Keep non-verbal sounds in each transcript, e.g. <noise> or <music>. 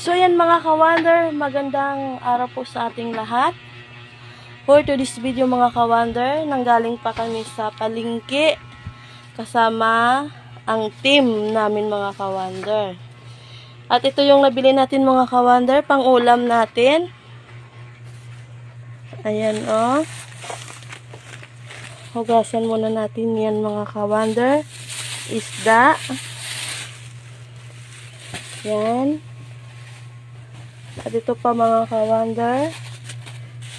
So yan mga ka-wonder, magandang araw po sa ating lahat. For to this video mga ka-wonder, nanggaling pa kami sa palingki kasama ang team namin mga ka-wonder. At ito yung nabili natin mga ka-wonder, pang ulam natin. Ayan oh. Hugasan muna natin yan mga ka-wonder. Isda. Yan. At ito pa mga ka-wonder.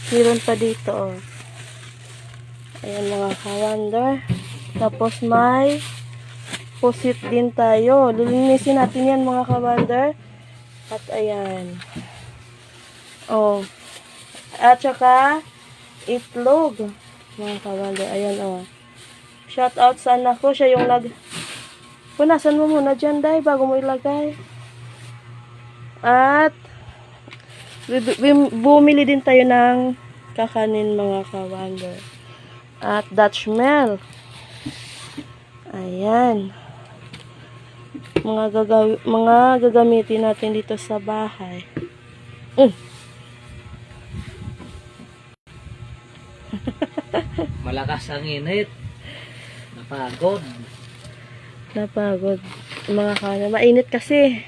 Meron pa dito oh. Ayan mga ka-wonder. Tapos may pusit din tayo. Lilinisin natin yan mga ka-wonder. At ayan. Oh. At saka itlog. Mga ka-wonder. Ayan oh. Shout out sa anak ko. Siya yung nag... Punasan mo muna dyan, Day, bago mo ilagay. At bumili din tayo ng kakanin mga ka-wonder. At Dutch milk. Ayan. Mga gagaw mga gagamitin natin dito sa bahay. Mm. <laughs> Malakas ang init. Napagod. Napagod. Mga kanin. Mainit kasi.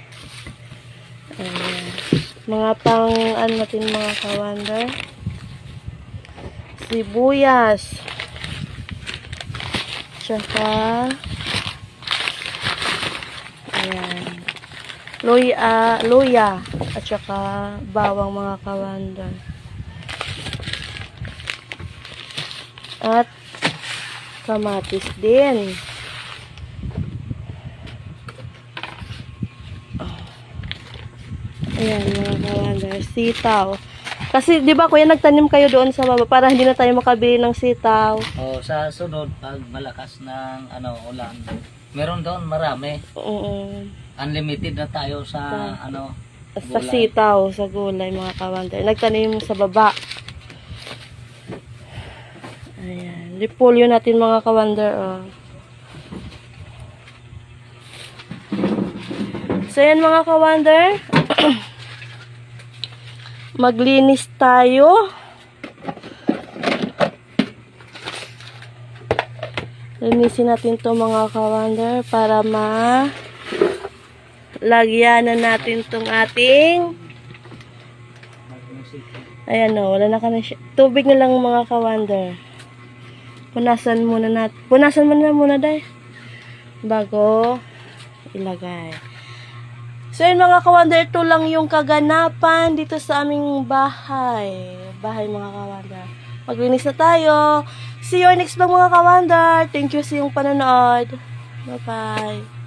Ayan. Mga pang ano natin mga ka-wonder. Sibuyas. Tsaka Ayan. Luya, luya. At saka bawang mga ka-wonder. At kamatis din. Ayan, mga kawander. Sitaw. Kasi, di ba, kuya, nagtanim kayo doon sa baba para hindi na tayo makabili ng sitaw. O sa sunod, pag malakas ng ano, ulan, meron doon marami. Oo. Unlimited na tayo sa ano, Sa Gulay. sitaw, sa gulay, mga kawander. Nagtanim sa baba. Ayan. Repolyo natin, mga kawander, oh. So, yan, mga kawander. <clears throat> Maglinis tayo. Linisin natin to mga kawander para ma lagyanan natin tong ating ayan o, wala na ka na siya. Tubig na lang mga kawander. Punasan muna natin. Punasan muna muna day. Bago ilagay. So yun mga kawander, ito lang yung kaganapan dito sa aming bahay. Bahay mga kawander. Maglinis na tayo. See you next vlog mga kawander. Thank you sa iyong panonood. Bye-bye.